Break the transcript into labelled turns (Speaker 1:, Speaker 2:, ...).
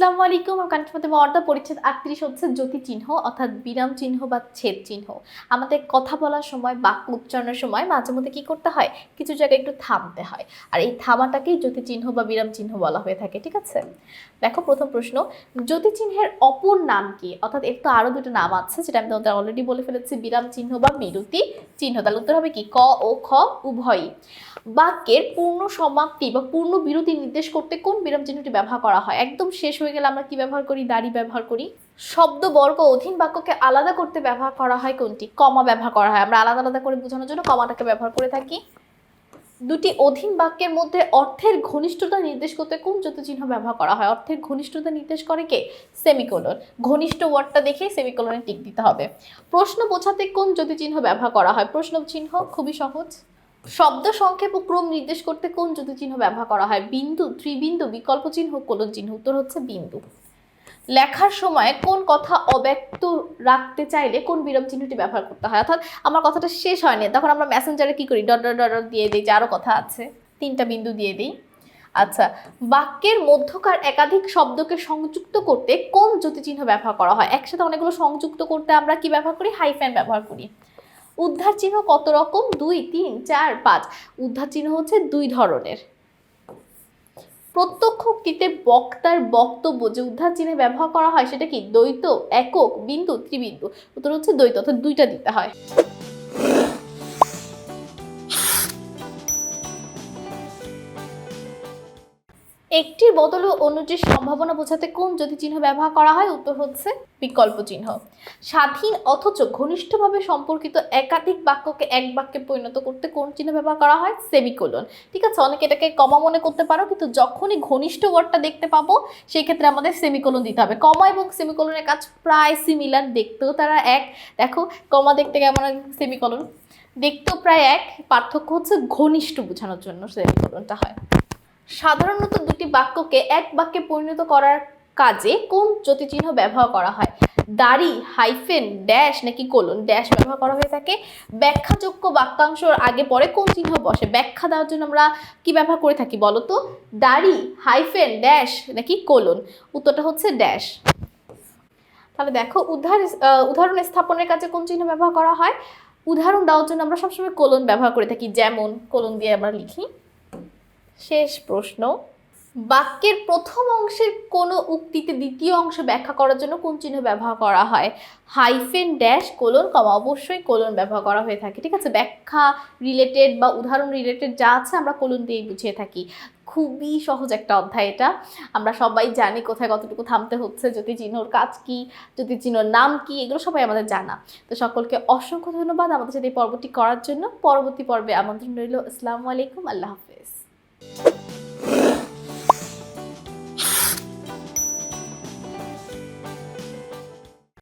Speaker 1: আসসালামু আলাইকুম। আমার কান্ট্রিমতে মর্দা পরিচ্ছেদ, আটত্রিশ হচ্ছে জ্যোতি চিহ্ন, অর্থাৎ বিরাম চিহ্ন বা ছেদ চিহ্ন। আমাদের কথা বলার সময়, বাক্য উচ্চারণের সময় মাঝে মধ্যে কী করতে হয়? কিছু জায়গায় একটু থামতে হয়। আর এই থামাটাকেই জ্যোতি চিহ্ন বা বিরাম চিহ্ন বলা হয়ে থাকে, ঠিক আছে? দেখো, প্রথম প্রশ্ন, জ্যোতি চিহ্নের অপর নাম কি? অর্থাৎ এর তো আরও দুটো নাম আছে, যেটা আমি তোমাদের অলরেডি বলে ফেলেছি, বিরাম চিহ্ন বা বিরতি চিহ্ন। তাহলে উত্তর হবে কি? ক ও খ, উভয়ই। বাক্যের পূর্ণ সমাপ্তি বা পূর্ণ বিরতি নির্দেশ করতে কোন বিরাম চিহ্নটি ব্যবহার করা হয়? একদম শেষ হয়ে গেলে আমরা কি ব্যবহার করি? দাড়ি ব্যবহার করি। শব্দ বর্গ অধীন বাক্যকে আলাদা করতে ব্যবহার করা হয় কোনটি? কমা ব্যবহার করা হয়। আমরা আলাদা আলাদা করে বোঝানোর জন্য কমাটাকে ব্যবহার করে থাকি। দুটি অধীন বাক্যের মধ্যে অর্থের ঘনিষ্ঠতা নির্দেশ করতে কোন চিহ্ন ব্যবহার করা হয়? অর্থের ঘনিষ্ঠতা নির্দেশ করে কে? সেমিকোলন। ঘনিষ্ঠ ওয়ার্ডটা দেখে সেমিকোলনে টিক দিতে হবে। প্রশ্ন বোঝাতে কোন চিহ্ন ব্যবহার করা হয়? প্রশ্ন চিহ্ন খুবই সহজ। শব্দ সংক্ষেপ ও ক্রম নির্দেশ করতে কোন চিহ্ন ব্যবহার করা হয়? বিন্দু, ত্রিবিন্দু, বিকল্প চিহ্ন, কোলন চিহ্ন। উত্তর হচ্ছে বিন্দু। লেখার সময় কোন কথা অব্যক্ত রাখতে চাইলে কোন বিরাম চিহ্নটি ব্যবহার করতে হয়? অর্থাৎ আমার কথাটা শেষ হয়নি। তখন আমরা মেসেঞ্জারে কি করি? ডট ডট ডট দিয়ে দিই, যে আরও কথা আছে। তিনটা বিন্দু দিয়ে দিই। আচ্ছা বাক্যের মধ্যকার একাধিক শব্দকে সংযুক্ত করতে কোন জ্যোতিচিহ্ন ব্যবহার করা হয়? একসাথে অনেকগুলো সংযুক্ত করতে আমরা কি ব্যবহার করি? হাইফ্যান ব্যবহার করি। উদ্ধার চিহ্ন কত রকম? দুই, তিন, চার, পাঁচ। উদ্ধার চিহ্ন হচ্ছে দুই ধরনের। প্রত্যক্ষ প্রত্যক্ষকৃতে বক্তার বক্তব্য যে উদ্ধার চিহ্নে ব্যবহার করা হয়, সেটা কি দ্বৈত, একক, বিন্দু, ত্রিবিন্দু? উত্তর হচ্ছে দ্বৈত, অর্থাৎ দুইটা দিতে হয়। একটির বদলে অন্যটির সম্ভাবনা বোঝাতে কোন যদি চিহ্ন ব্যবহার করা হয়, উত্তর হচ্ছে বিকল্প চিহ্ন। স্বাধীন অথচ ঘনিষ্ঠভাবে সম্পর্কিত একাধিক বাক্যকে এক বাক্যে পরিণত করতে কোন চিহ্ন ব্যবহার করা হয়? সেমিকোলন। ঠিক আছে, অনেকে এটাকে কমা মনে করতে পারো, কিন্তু যখনই ঘনিষ্ঠ ওয়ার্ডটা দেখতে পাবো সেই ক্ষেত্রে আমাদের সেমিকোলন দিতে হবে। কমা এবং সেমিকোলনের কাজ প্রায় সিমিলার দেখতেও তারা এক। দেখো, কমা দেখতে কেমন সেমিকোলন। দেখতেও প্রায় এক। পার্থক্য হচ্ছে ঘনিষ্ঠ বোঝানোর জন্য সেমিকোলনটা হয়। সাধারণত দুটি বাক্যকে এক বাক্যে পরিণত করার কাজে কোন জ্যোতিচিহ্ন ব্যবহার করা হয়? দাড়ি হাইফেন ড্যাশ নাকি কোলন ড্যাশ ব্যবহার করা হয়ে থাকে। ব্যাখ্যাযোগ্য বাক্যাংশর আগে পরে কোন চিহ্ন বসে? ব্যাখ্যা দেওয়ার জন্য আমরা কি ব্যবহার করে থাকি বলো তো? দাড়ি হাইফেন ড্যাশ নাকি কোলন উত্তরটা হচ্ছে ড্যাশ তাহলে দেখো উদাহরণ উদাহরণ স্থাপনের কাজে কোন চিহ্ন ব্যবহার করা হয়? উদাহরণ দেওয়ার জন্য আমরা সবসময় কোলন ব্যবহার করে থাকি। যেমন কোলন দিয়ে আমরা লিখি। শেষ প্রশ্ন। বাক্যের প্রথম অংশের কোনো উক্তিতে দ্বিতীয় অংশ ব্যাখ্যা করার জন্য কোন চিহ্ন ব্যবহার করা হয়? হাইফেন ড্যাশ কোলন কমা অবশ্যই কোলন ব্যবহার করা হয়ে থাকে, ঠিক আছে? ব্যাখ্যা রিলেটেড বা উদাহরণ রিলেটেড যা আছে আমরা কোলন দিয়েই বুঝিয়ে থাকি। খুবই সহজ একটা অধ্যায় এটা। আমরা সবাই জানি কোথায় কতটুকু থামতে হচ্ছে, যদি চিহ্নর কাজ কি, যদি চিহ্নর নাম কি, এগুলো সবাই আমাদের জানা। তো সকলকে অসংখ্য ধন্যবাদ আমাদের সাথে এই পর্বটি করার জন্য। পরবর্তী পর্বে আমন্ত্রণ রইল। আসসালামু আলাইকুম, আল্লাহ হাফেজ। you